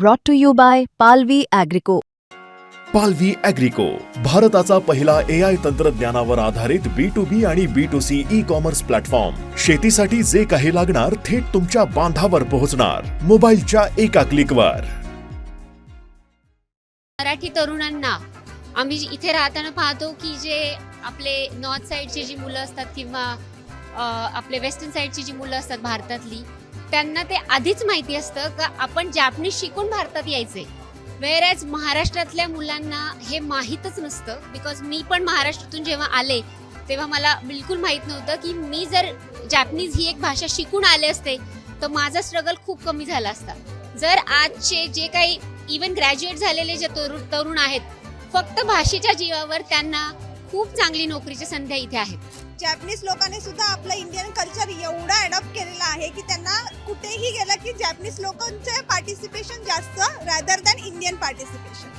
brought to you by Palvi Agrico. पालवी अॅग्रिको भारताचा पहिला ए आय तंत्रज्ञानावर आधारित बी टू बी आणि B to C e commerce platform शेतीसाठी जे काही लागणार थेट तुमच्या बांधावर पोहोचणार. मोबाईलच्या एका क्लिकवर मराठी तरुणांना आम्ही इथे राहताना पाहतो की जे आपले नॉर्थ साईडची जी मुलं असतात किंवा आपले वेस्टर्न साईडची जी मुलं असतात भारतातली त्यांना ते आधीच माहिती असतं का आपण जॅपनीज शिकून भारतात यायचे वेळेच महाराष्ट्रातल्या मुलांना हे माहीतच नसतं. बिकॉज मी पण महाराष्ट्रातून जेव्हा आले तेव्हा मला बिलकुल माहीत नव्हतं की मी जर जॅपनीज ही एक भाषा शिकून आले असते तर माझा स्ट्रगल खूप कमी झाला असता. जर आजचे जे काही इवन ग्रॅज्युएट झालेले जे तरुण तरुण आहेत फक्त भाषेच्या जीवावर त्यांना खूप चांगली नोकरीच्या संध्या इथे आहेत. जॅपनीज लोकांनी सुद्धा आपलं इंडियन कल्चर एवढं अडॉप्ट केलेला आहे की त्यांना कुठेही गेलं की जॅपनीज लोकांचं पार्टिसिपेशन जास्त रॅदर दॅन इंडियन पार्टिसिपेशन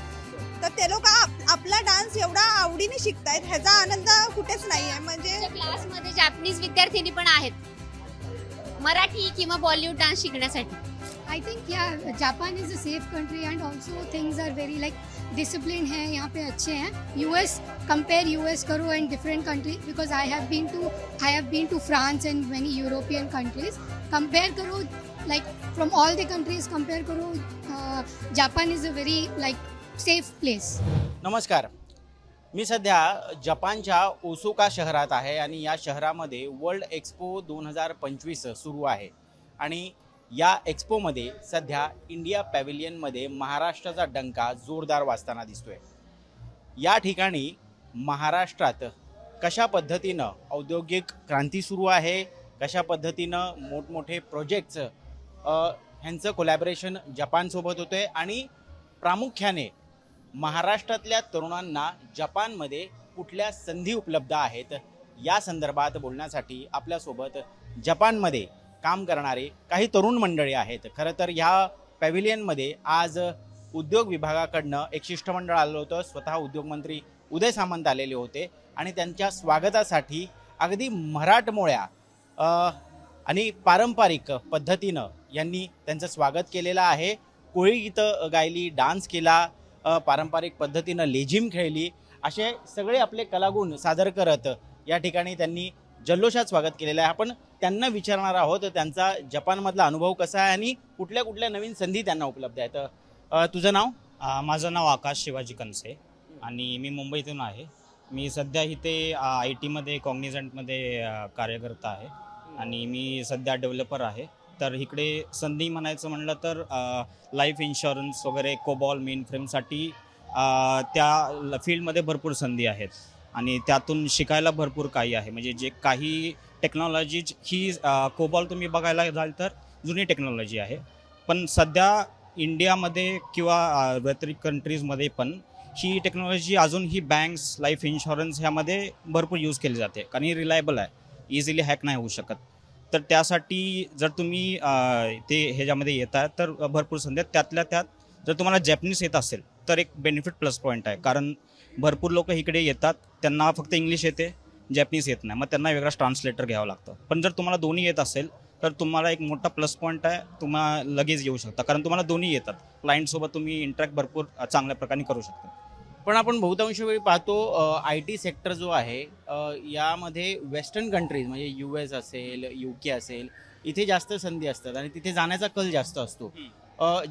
तर ते लोक आपला डान्स एवढा आवडीने शिकतायत ह्याचा आनंद कुठेच नाही आहे म्हणजे क्लासमध्ये जॅपनीज विद्यार्थिनी पण आहेत. मराठी किंवा बॉलिवूड डान्स शिकण्यासाठी. आई थिंक या Japan is a safe country and also things are very like discipline है यहाँ पे अच्छे हैं U S compare U S करो and different country because I have been to I have been to France and many European countries compare करो like from all the countries compare करो Japan is a very like safe place नमस्कार मी सध्या जपानच्या Ossouka शहरात आहे आणि या शहरामध्ये वर्ल्ड एक्सपो दोन हजार पंचवीस सुरू आहे आणि या एक्सपोमध्ये सध्या इंडिया पॅव्हिलियनमध्ये महाराष्ट्राचा डंका जोरदार वाजताना दिसतोय. या ठिकाणी महाराष्ट्रात कशा पद्धतीनं औद्योगिक क्रांती सुरू आहे कशा पद्धतीनं मोठमोठे प्रोजेक्ट्स ह्यांचं कोलॅबरेशन जपानसोबत होतं आहे आणि प्रामुख्याने महाराष्ट्रातल्या तरुणांना जपानमध्ये कुठल्या संधी उपलब्ध आहेत या संदर्भात बोलण्यासाठी आपल्यासोबत जपानमध्ये काम करणारे काही तरुण मंडळी आहेत. खरं तर ह्या पॅव्हिलियनमध्ये आज उद्योग विभागाकडनं एक शिष्टमंडळ आलं होतं. स्वतः उद्योगमंत्री उदय सामंत आलेले होते आणि त्यांच्या स्वागतासाठी अगदी मराठमोळ्या आणि पारंपरिक पद्धतीनं यांनी त्यांचं स्वागत केलेलं आहे. कोळी गीतं गायली डान्स केला पारंपरिक पद्धतीनं लेझिम खेळली. असे सगळे आपले कलागुण सादर करत या ठिकाणी त्यांनी जल्लोषात स्वागत केलेलं आहे. आपण त्यांना विचारणार आहोत. त्यांचा जपानमधला अनुभव कसा आहे आणि कुठल्या कुठल्या नवीन संधी त्यांना उपलब्ध आहेत? तुझं नाव? माझं नाव आकाश शिवाजी कनसे आणि मी मुंबईतून आहे. मी सध्या इथे आय टीमध्ये कॉग्निझंटमध्ये कार्यकर्ता कार्यरत आहे आणि मी सध्या डेव्हलपर आहे. तर इकडे संधी म्हणायचं म्हणलं तर लाईफ इन्शुरन्स वगैरे कोबॉल मेन फ्रेमसाठी त्या फील्डमध्ये भरपूर संधी आहेत आणि त्यातून शिकायला भरपूर काही आहे. म्हणजे जे काही टेक्नॉलॉजी ही कोबॉल तुम्ही बघायला जाल तर जुनी टेक्नॉलॉजी आहे. पण सध्या इंडियामध्ये किंवा व्यतिरिक्त कंट्रीजमध्ये पण ही टेक्नॉलॉजी अजून ही बँक्स लाईफ इन्शुरन्स ह्यामध्ये भरपूर यूज केली जाते. कारण ही रिलायबल आहे. इझिली हॅक नाही होऊ शकत. तर त्यासाठी जर तुम्ही ते ह्याच्यामध्ये येत आहे तर भरपूर संधी आहेत. त्यातल्या त्यात जर तुम्हाला जॅपनीज येत असेल तर एक बेनिफिट प्लस पॉईंट आहे. कारण भरपूर लोक इकडे येतात त्यांना फक्त इंग्लिश येते. जॅपनीज येत नाही. मग त्यांना वेगळाच ट्रान्सलेटर घ्यावं लागतं. पण जर तुम्हाला दोन्ही येत असेल तर तुम्हाला एक मोठा प्लस पॉईंट आहे तुम्हाला लगेच येऊ शकता. कारण तुम्हाला दोन्ही येतात. क्लायंटसोबत तुम्ही इंटरॅक्ट भरपूर चांगल्या प्रकारे करू शकता. पण आपण बहुतांश वेळी पाहतो आय टी सेक्टर जो आहे यामध्ये वेस्टर्न कंट्रीज म्हणजे यू एस असेल यू के असेल इथे जास्त संधी असतात आणि तिथे जाण्याचा कल जास्त असतो.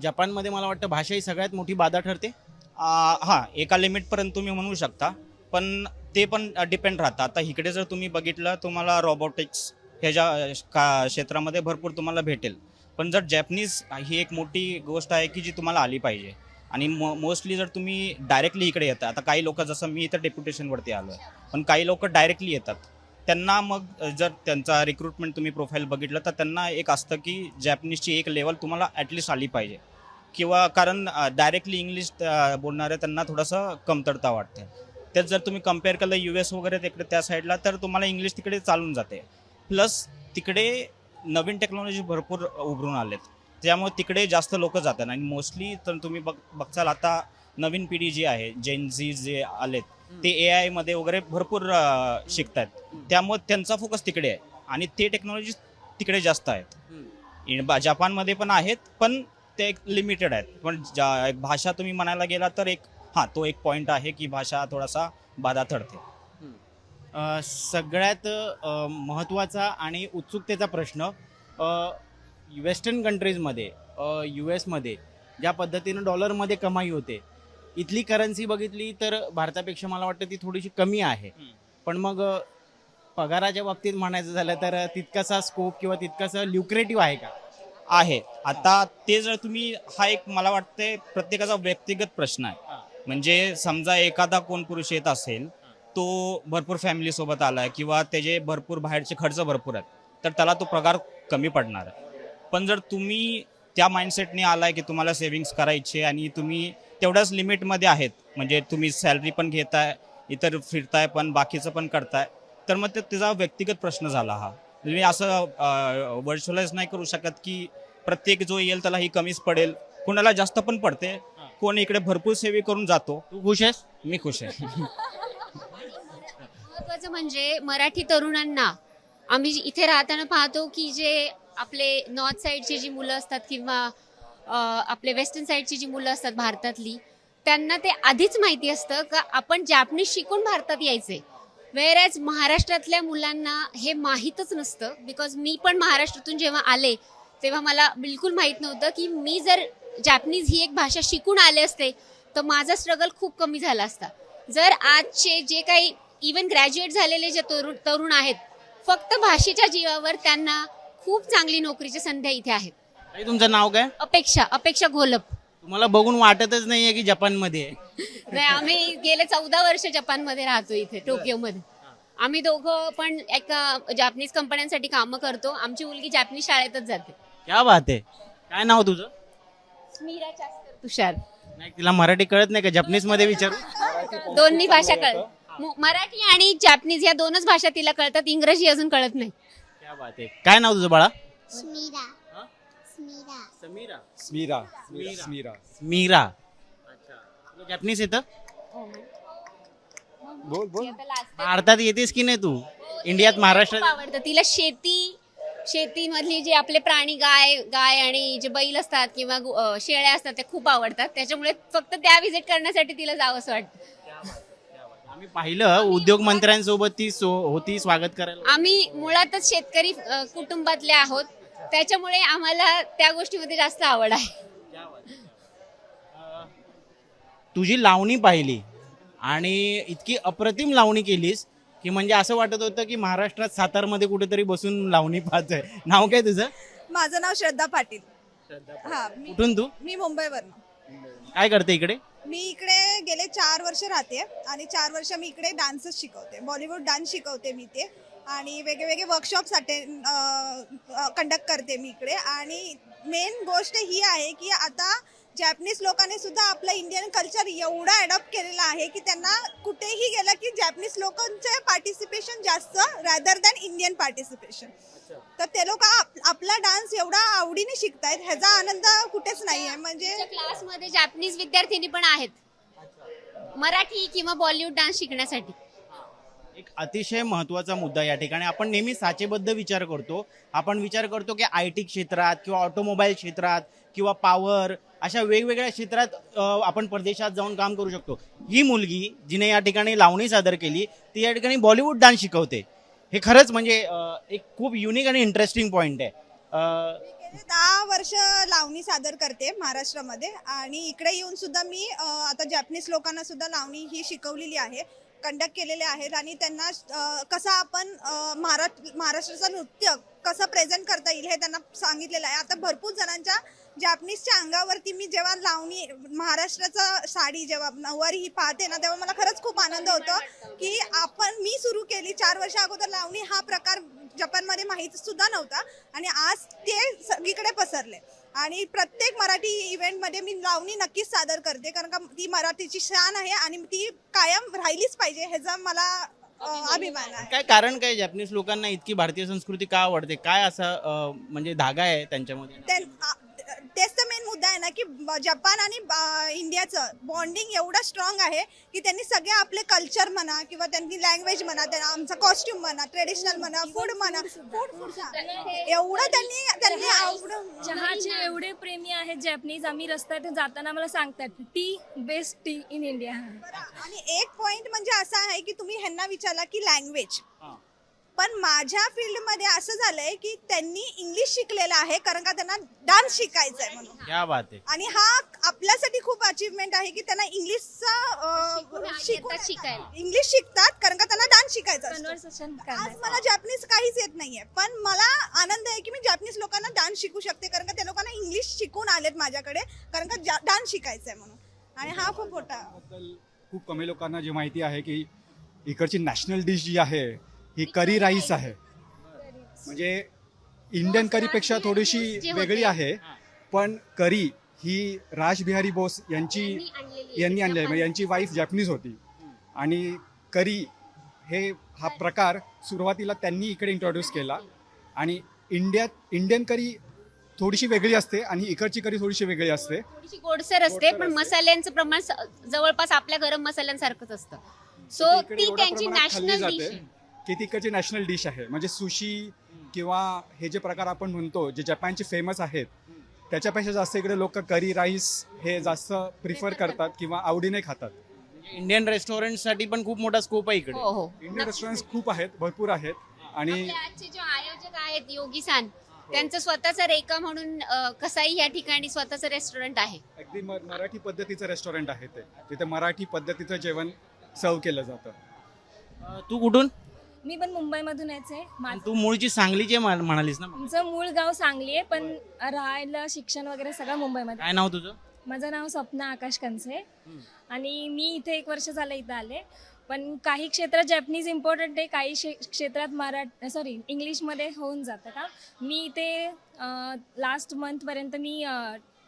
जपानमध्ये मला वाटतं भाषा ही सगळ्यात मोठी बाधा ठरते? हां एका लिमिटपर्यंत तुम्ही म्हणू शकता. पण ते पण डिपेंड राहतं. आता इकडे जर तुम्ही बघितलं तुम्हाला रोबोटिक्स ह्याच्या का क्षेत्रामध्ये भरपूर तुम्हाला भेटेल. पण जर जॅपनीज ही एक मोठी गोष्ट आहे की जी तुम्हाला आली पाहिजे. आणि मो मोस्टली जर तुम्ही डायरेक्टली इकडे येता आता काही लोक जसं मी इथं डेप्युटेशनवरती आलो आहे पण काही लोक डायरेक्टली येतात. त्यांना मग जर त्यांचा रिक्रुटमेंट तुम्ही प्रोफाईल बघितलं तर त्यांना एक असतं की जॅपनीजची एक लेवल तुम्हाला ॲटलिस्ट आली पाहिजे. किंवा कारण डायरेक्टली इंग्लिश बोलणाऱ्या त्यांना थोडंसं कमतरता वाटते. त्यात जर तुम्ही कंपेअर केलं यू एस वगैरे तिकडे त्या साईडला तर तुम्हाला इंग्लिश तिकडे चालून जाते. प्लस तिकडे नवीन टेक्नॉलॉजी भरपूर उभरून आलेत. त्यामुळे तिकडे जास्त लोक जातात. आणि मोस्टली तर तुम्ही बघ बघचाल आता नवीन पिढी जी आहे जेन झी जे आलेत ते ए आयमध्ये वगैरे भरपूर अ, शिकतायत. त्यामुळे त्यांचा फोकस तिकडे आहे. आणि ते टेक्नॉलॉजी तिकडे जास्त आहेत. जपानमध्ये पण आहेत पण ते एक लिमिटेड आहेत. पण ज्या एक भाषा तुम्ही म्हणायला गेला तर एक हां तो एक पॉईंट आहे की भाषा थोडासा बाधा ठरते अ, सगळ्यात अ, महत्त्वाचा आणि उत्सुकतेचा प्रश्न अ, वेस्टर्न कंट्रीजमध्ये यू एसमध्ये ज्या पद्धतीनं डॉलरमध्ये कमाई होते इथली करन्सी बघितली तर भारतापेक्षा मला वाटतं ती थोडीशी कमी आहे. हम्म. पण मग अ, पगाराच्या बाबतीत म्हणायचं झालं तर तितकासा स्कोप किंवा तितकासा ल्युक्रेटिव्ह आहे का? आहे. आता ते जर तुम्ही हा एक मला वाटते प्रत्येकाचा व्यक्तिगत प्रश्न आहे. म्हणजे समजा एखादा कोण पुरुष येत असेल तो भरपूर फॅमिली सोबत आलाय किंवा त्याचे भरपूर बाहेरचे खर्च भरपूर आहेत तर त्याला तो पगार कमी पडणार आहे. पण जर तुम्ही त्या माइंडसेटने आलाय की तुम्हाला सेव्हिंग्स करायचे आणि तुम्ही तेवढ्याच लिमिटमध्ये आहेत म्हणजे तुम्ही सॅलरी पण घेताय इतर फिरताय पण बाकीचं पण करताय तर मग ते त्याचा व्यक्तिगत प्रश्न झाला हा. तुम्ही असं वर्च्युअलाइज नाही करू शकत की प्रत्येक जो येईल त्याला ही कमीच पडेल. कुणाला जास्त पण पडते कोण इकडे भरपूर सेवे करून जातो. तू खुश आहेस? मी खुश आहे. महत्वाचं म्हणजे मराठी तरुणांना आम्ही इथे राहताना पाहतो की जे आपले नॉर्थ साईडची जी मुलं असतात किंवा आपले वेस्टर्न साईडची जी मुलं असतात भारतातली त्यांना ते आधीच माहिती असतं का आपण जॅपनीज शिकून भारतात यायचे. वेरॅज महाराष्ट्रातल्या मुलांना हे माहीतच नसतं बिकॉज मी पण महाराष्ट्रातून जेव्हा आले तेव्हा मला बिलकुल माहीत नव्हतं की मी जर जॅपनीज ही एक भाषा शिकून आले असते तर माझा स्ट्रगल खूप कमी झाला असता. जर आजचे जे काही इवन ग्रॅज्युएट झालेले जे तरुण तरुण आहेत फक्त भाषेच्या जीवावर त्यांना खूप चांगली नोकरीच्या संध्या इथे आहेत. ताई, तुमचं नाव काय? अपेक्षा अपेक्षा घोलप. तुम्हाला बघून वाटतच नाहीये की जपानमध्ये आहे. नाही आम्ही गेले चौदा वर्ष जपानमध्ये राहतो इथे टोकियोमध्ये. आम्ही दोघं पण एका जॅपनीज कंपन्यांसाठी कामं करतो. आमची मुलगी जॅपनीज शाळेतच जाते. क्या बात आहे. काय नाव तुझं? मीरा चास्कर तुषार. नाही तिला मराठी कळत नाही का? जपनीजमध्ये विचारू? दोन्ही भाषा कळत मराठी आणि जॅपनीज या दोनच भाषा तिला कळतात. इंग्रजी अजून कळत नाही. क्या बात आहे. काय नाव तुझं बाळा? स्मिरा. हा? स्मिरा. समीरा. स्मिरा. स्मिरा. स्मिरा. मीरा अच्छा. जपनीज येतं? बोल बोल. भारतात येतेस की नाही तू? इंडियात खूप महाराष्ट्रात? आवडतं. तिला शेती शेतीमधली जे आपले प्राणी गाय गाय आणि जे बैल असतात किंवा गु- अं, शेळ्या असतात ते खूप आवडतात. त्याच्यामुळे फक्त त्या विजिट करण्यासाठी तिला जावं असं वाटतं. आम्ही पाहिलं उद्योग मंत्र्यांसोबत ती सो- होती स्वागत करायला. आम्ही मुळातच शेतकरी अं, कुटुंबातले आहोत. त्याच्यामुळे आम्हाला त्या गोष्टीमध्ये जास्त आवड आहे. तुझी लावणी पाहिली आणि इतकी अप्रतिम लावणी केलीस. की म्हणजे असं वाटत होतं की महाराष्ट्रात सातारमध्ये कुठेतरी बसून लावणी पाहतोय. नाव काय तुझं? माझं नाव श्रद्धा पाटील. हा मी कुठून तू? मी मुंबईवरनं. काय करते इकडे? मी इकडे गेले चार वर्ष राहते आणि चार वर्ष मी इकडे डान्सच शिकवते. बॉलिवूड डान्स शिकवते मी ते. आणि वेगवेगळे वर्कशॉप्स अटेंड कंडक्ट करते मी इकडे. आणि मेन गोष्ट ही आहे की आता जॅपनीज लोकांनी सुद्धा आपलं इंडियन कल्चर एवढं अडॉप्ट केलेलं आहे की त्यांना कुठेही गेलं की जॅपनीज लोकांचे पार्टिसिपेशन जास्त रॅदर दॅन इंडियन पार्टिसिपेशन तर ते लोक आपला डान्स एवढा आवडीने शिकतायत ह्याचा आनंद कुठेच नाही आहे म्हणजे क्लासमध्ये जॅपनीज विद्यार्थिनी पण आहेत. मराठी किंवा बॉलिवूड डान्स शिकण्यासाठी. एक अतिशय महत्त्वाचा मुद्दा या ठिकाणी. आपण नेहमी साचेबद्ध विचार करतो. आपण विचार करतो की आय टी क्षेत्रात किंवा ऑटोमोबाईल क्षेत्रात किंवा पॉवर अशा वेगवेगळ्या क्षेत्रात आपण परदेशात जाऊन काम करू शकतो. ही मुलगी जिने या ठिकाणी लावणी सादर केली ती या ठिकाणी बॉलिवूड डान्स शिकवते. हे खरंच म्हणजे एक खूप युनिक आणि इंटरेस्टिंग पॉईंट आहे. दहा वर्ष लावणी सादर करते महाराष्ट्रामध्ये आणि इकडे येऊन सुद्धा मी आता जॅपनीज लोकांना सुद्धा लावणी ही शिकवलेली आहे. कंडक्ट केलेले आहेत आणि त्यांना कसं आपण महाराष्ट्र महाराष्ट्राचं नृत्य कसं प्रेझेंट करता येईल हे त्यांना सांगितलेलं आहे. आता भरपूर जणांच्या जॅपनीजच्या अंगावरती मी जेव्हा लावणी महाराष्ट्राचा साडी जेव्हा नऊवारी ही पाहते ना तेव्हा मला खरंच खूप आनंद होतो की आपण मी सुरू केली चार वर्ष अगोदर लावणी हा प्रकार जपानमध्ये माहीत सुद्धा नव्हता आणि आज ते सगळीकडे पसरले. आणि प्रत्येक मराठी इव्हेंटमध्ये मी लावणी नक्कीच सादर करते कारण का ती मराठीची शान आहे आणि ती कायम राहिलीच पाहिजे ह्याचा मला अ, अभिमान आहे. काय कारण काय जॅपनीज लोकांना इतकी भारतीय संस्कृती का आवडते? काय असा अ, म्हणजे धागा आहे त्यांच्यामध्ये? त्यां- आ- तेच तर मेन मुद्दा आहे ना की जपान आणि इंडियाचं बॉन्डिंग एवढं स्ट्रॉंग आहे की त्यांनी सगळे आपले कल्चर म्हणा किंवा त्यांनी लँग्वेज म्हणा त्यांना आमचा कॉस्ट्युम म्हणा ट्रेडिशनल म्हणा फूड म्हणा फूड फूड एवढं त्यांनी त्यांनी आवडून चहाचे एवढे प्रेमी आहेत जॅपनीज आम्ही रस्त्यात जाताना मला सांगतात tea best tea in India आणि एक पॉइंट म्हणजे असा आहे की तुम्ही ह्यांना विचारला की लँग्वेज. पण माझ्या फील्डमध्ये असं झालंय की त्यांनी इंग्लिश शिकलेलं आहे कारण का त्यांना डान्स शिकायचा आहे म्हणून. क्या बात आहे. आणि हा आपल्यासाठी खूप अचीवमेंट आहे की त्यांना शिकून इंग्लिशचा येतात. शिकून शिकायला. इंग्लिश शिकतात कारण का त्यांना डान्स शिकायचा असतो. कन्व्हर्सेशन आज मला जॅपनीज काहीच येत नाहीये पण मला आनंद आहे की मी जॅपनीज लोकांना डान्स शिकू शकते कारण का त्या लोकांना इंग्लिश शिकून आलेत माझ्याकडे कारण का डान्स शिकायचा आहे म्हणून. आणि हा खूप मोठा बद्दल खूप कमी लोकांना जी माहिती आहे की इकडची नॅशनल डिश जी आहे ही करी राईस आहे. म्हणजे इंडियन करीपेक्षा थोडीशी वेगळी. आहे पण करी ही राजबिहारी बोस यांची यांनी आणली आहे. म्हणजे यांची वाईफ जॅपनीज होती. आणि करी हे हा प्रकार सुरुवातीला त्यांनी इकडे इंट्रोड्यूस केला. आणि इंडियात इंडियन करी थोडीशी वेगळी असते आणि इकडची करी थोडीशी वेगळी असते. थोडीशी गोडसर असते पण. मसाल्यांचं प्रमाण जवळपास आपल्या गरम मसाल्यांसारखंच असतं. सो ती त्यांची नॅशनल की ती इकडची नॅशनल डिश आहे. म्हणजे सुशी किंवा हे जे प्रकार आपण म्हणतो जे जपानचे फेमस आहेत त्याच्यापेक्षा जास्त इकडे लोक करी राईस हे जास्त प्रिफर करतात. किंवा आवडीने खातात. इंडियन रेस्टॉरंटसाठी पण खूप मोठा स्कोप आहे इकडे. हो हो. इंडियन रेस्टॉरंट्स खूप आहेत भरपूर आहेत. आणि आपले आजचे जे आयोजक आहेत योगी सान त्यांचं स्वतःचं रेका म्हणून अं, कसाई या ठिकाणी स्वतःचं रेस्टॉरंट आहे? अगदी म- मराठी पद्धतीचं रेस्टॉरंट आहे ते. तिथे मराठी पद्धतीचं जेवण सर्व केलं जातं. अं, तू कुठून? मी पण मुंबईमधून यायचे. आणि माझं तू मूळची सांगलीची आहे म्हण- म्हणालीस ना आमचं मूळ गाव सांगली आहे पण राहायला शिक्षण वगैरे सगळं मुंबईमध्ये. काय नाव तुझं? माझं नाव स्वप्ना आकाश हम्म. आणि मी इथे एक वर्ष झालं इथं आले. पण काही क्षेत्रात जॅपनीज इम्पॉर्टंट आहे काही शे क्षेत्रात मराठ सॉरी इंग्लिशमध्ये होऊन जातं का? मी इथे लास्ट मंथपर्यंत मी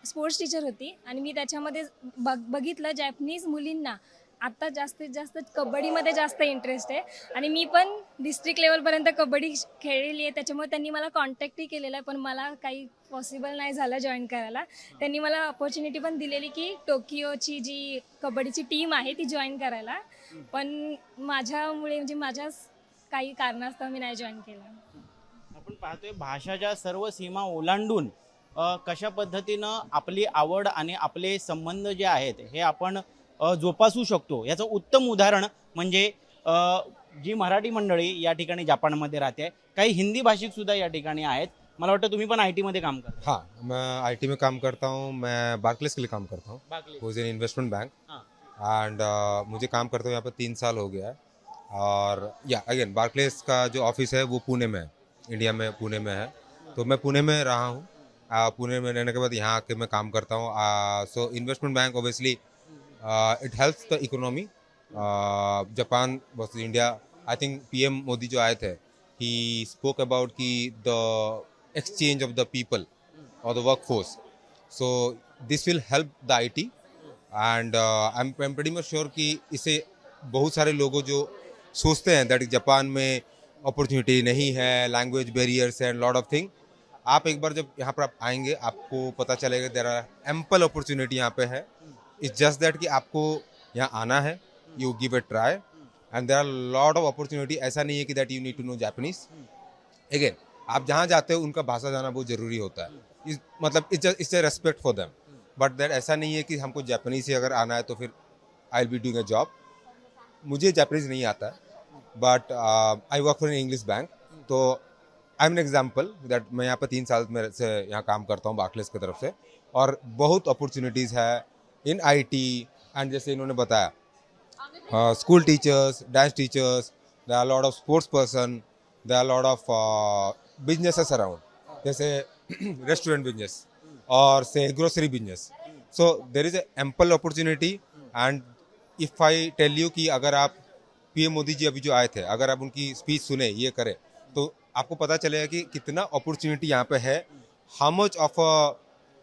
स्पोर्ट्स टीचर होती. आणि मी त्याच्यामध्ये बघ बघितलं जॅपनीज मुलींना. आत्ता जास्तीत जास्त कबड्डीमध्ये जास्त इंटरेस्ट आहे. आणि मी पण डिस्ट्रिक्ट लेवलपर्यंत कबड्डी खेळलेली आहे. त्याच्यामुळे त्यांनी मला कॉन्टॅक्टही केलेला आहे. पण मला काही पॉसिबल नाही झालं जॉईन करायला. त्यांनी मला अपॉर्च्युनिटी पण दिलेली की टोकियोची जी कबड्डीची टीम आहे ती जॉईन करायला. पण माझ्यामुळे म्हणजे माझ्याच काही कारणास्तव मी नाही जॉईन केलं. आपण पाहतोय भाषाच्या सर्व सीमा ओलांडून अ, कशा पद्धतीनं आपली आवड आणि आपले संबंध जे आहेत हे आपण जोपासू शकतो. याचं उत्तम उदाहरण म्हणजे जी मराठी मंडळी या ठिकाणी जपानमध्ये राहते काही हिंदी भाषिक सुद्धा या ठिकाणी आहेत. मला वाटतं तुम्ही पण आय टीमध्ये काम करता. हाँ मैं आईटी में काम करता हूँ मैं बार्कलेस के लिए काम करता हूँ. बाकले. वो इन इन्वेस्टमेंट बैंक हाँ। एंड मुझे काम करते हुए यहाँ पर तीन साल हो गया है. और या अगेन बार्कलेस का जो ऑफ़िस है वो पुणे में है. इंडिया में पुणे में है. तो मैं पुणे में रहा हूँ. पुणे में रहने के बाद यहाँ आके मैं काम करता हूँ. So investment bank obviously it helps the economy Japan versus India I think PM Modi जो आए थे ही स्पोक अबाउट की the exchange of the people or the workforce. So this will help the IT and uh, I'm, am pretty much sure कि इसे बहुत सारे लोगों जो सोचते हैं दैट जापान में अपॉर्चुनिटी नहीं है language barriers and lot of thing आप एक बार जब यहाँ पर आप आएँगे आपको पता चलेगा देर आर एम्पल अपॉर्चुनिटी यहाँ पे है। इट्स जस्ट दैट कि आपको यहाँ आना है you give a try and there are lot of opportunity ऐसा नहीं है कि that you need to know Japanese again आप जहाँ जाते हो उनका भाषा जाना बहुत ज़रूरी होता है। इस, मतलब it's respect for them but that ऐसा नहीं है कि हमको जापानीज ही अगर आना है तो फिर I be doing a job मुझे जापानीज नहीं आता but I work for English bank तो I am an example that मैं यहाँ पर तीन साल में से यहाँ काम करता हूँ बाखलेस की तरफ़ से। और बहुत अपॉर्चुनिटीज़ है इन आई टी एंड जैसे इन्होंने बताया school teachers dance teachers they are lot of sports person they are lot of businesses around जैसे रेस्टोरेंट बिज़नेस और से grocery business so there is ample opportunity and if I tell you कि अगर आप PM Modi ji अभी जो आए थे, अगर आप उनकी स्पीच सुने, ये करें तो आपको पता चलेगा कि कितना अपॉर्चुनिटी यहाँ पे है. How much of a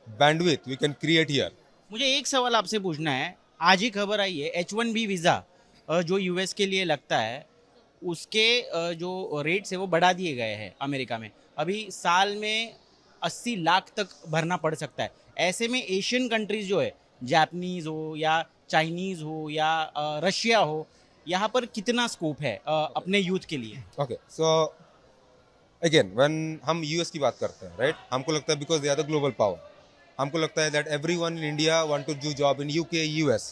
bandwidth we can create here मुझे एक सवाल आपसे पूछना है। आज ही खबर आई है एच वन बी वीज़ा जो यूएस के लिए लगता है, उसके जो रेट्स है वो बढ़ा दिए गए हैं अमेरिका में। अभी साल में अस्सी लाख तक भरना पड़ सकता है। ऐसे में एशियन कंट्रीज़ जो है जापानीज हो या चाइनीज़ हो या रशिया हो, यहाँ पर कितना स्कोप है अपने यूथ के लिए? ओके सो अगेन व्हेन हम यूएस की बात करते हैं राइट हमको लगता है because they are the global power हमको लगता है that everyone in India want to do job in UK US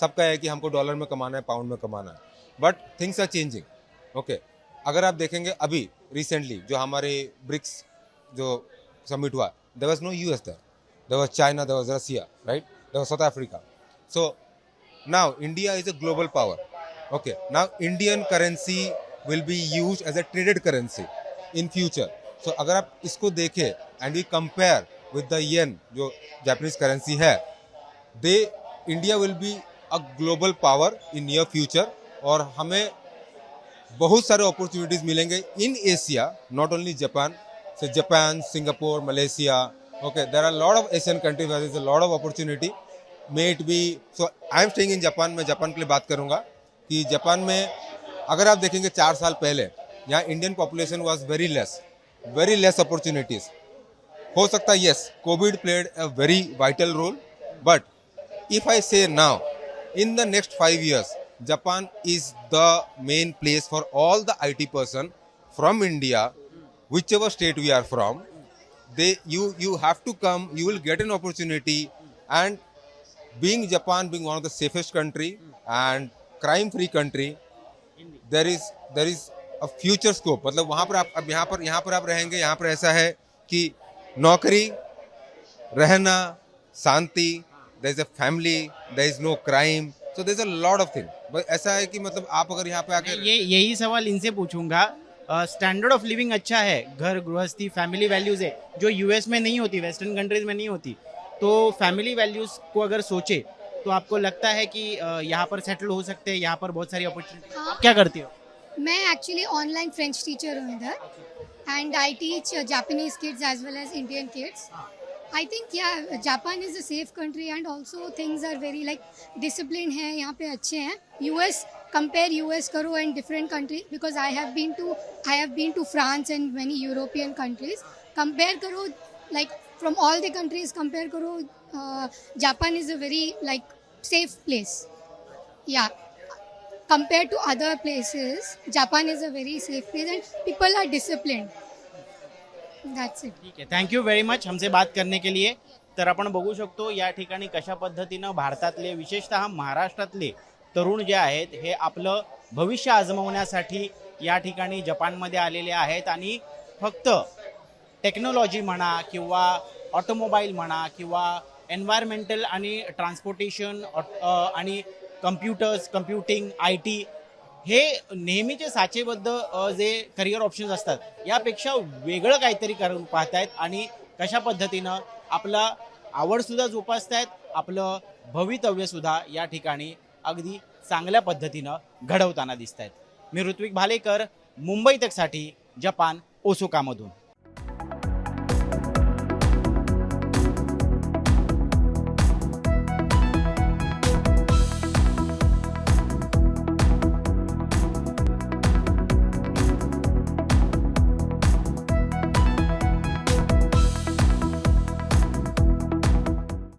सबका है कि हमको डॉलर में कमाना है पाउंड में कमाना है। But things are changing okay अगर आप देखेंगे अभी रिसेंटली जो हमारे ब्रिक्स जो समिट हुआ there was no US there there was China there was Russia right there was South Africa so now India is a global power okay now Indian currency will be use as a traded currency in future so अगर आप इसको देखें and we compare with the yen जो Japanese currency है they India will be a global power in near future और हमें बहुत सारे अपॉर्चुनिटीज़ मिलेंगे in Asia not only Japan say Japan Singapore Malaysia okay there are lot of Asian countries is a lot of opportunity may it be so I am staying in Japan मैं Japan के लिए बात करूँगा कि Japan में अगर आप देखेंगे चार साल पहले, यहाँ Indian population was very less very less opportunities हो सकता है yes Covid played a very vital role but if I say now in the next five years Japan is the main place for all the I T person from India whichever state we are from they you you have to come you will get an opportunity and being Japan being one of the safest country and crime free country there is there is a future scope मतलब वहाँ पर आप, अब यहाँ पर यहाँ पर आप रहेंगे, यहाँ पर ऐसा है कि नौकरी रहना शांति there is a family there is no crime so there is a lot of thing ऐसा है कि मतलब आप अगर यहाँ पे आके ये यही सवाल इनसे पूछूँगा। स्टैंडर्ड ऑफ़ लिविंग अच्छा है घर गृहस्थी फैमिली वैल्यूज़ है जो यूएस में नहीं होती वेस्टर्न कंट्रीज़ में नहीं होती। तो फैमिली वैल्यूज़ को अगर सोचे तो आपको लगता है कि यहाँ पर सेटल हो सकते हैं यहाँ पर बहुत सारी अपॉर्चुनिटी हाँ। क्या करती हो? मैं एक्चुअली ऑनलाइन फ्रेंच टीचर हूँ इधर। and I teach Japanese kids as well as Indian kids I think या Japan is a safe country and also things are very like discipline है यहाँ पे अच्छे हैं यूएस कंपेयर यूएस करो and different country because I have been to I have been to France and many European countries compare करो like from all the countries compare करो Japan is a very like safe place या Compared to other places, Japan is a very safe place and people are disciplined. That's it. ठीक आहे thank you very much हमसे बात करने के लिए तर आपण बघू शकतो या ठिकाणी कशा पद्धतीनं भारतातले विशेषतः महाराष्ट्रातले तरुण जे आहेत हे आपलं भविष्य आजमवण्यासाठी या ठिकाणी जपानमध्ये आलेले आहेत आणि फक्त टेक्नॉलॉजी म्हणा किंवा ऑटोमोबाईल म्हणा किंवा एन्व्हायरमेंटल आणि ट्रान्सपोर्टेशन आणि कम्प्युटर्स कम्प्युटिंग आय टी हे नेहमीचे साचेबद्ध जे करिअर ऑप्शन्स असतात यापेक्षा वेगळं काहीतरी करून पाहतायत आणि कशा पद्धतीनं आपला आवडसुद्धा जोपासतायत आपलं भवितव्यसुद्धा या ठिकाणी अगदी चांगल्या पद्धतीनं घडवताना दिसत आहेत मी ऋत्विक भालेकर मुंबई तकसाठी जपान ओसुकामधून.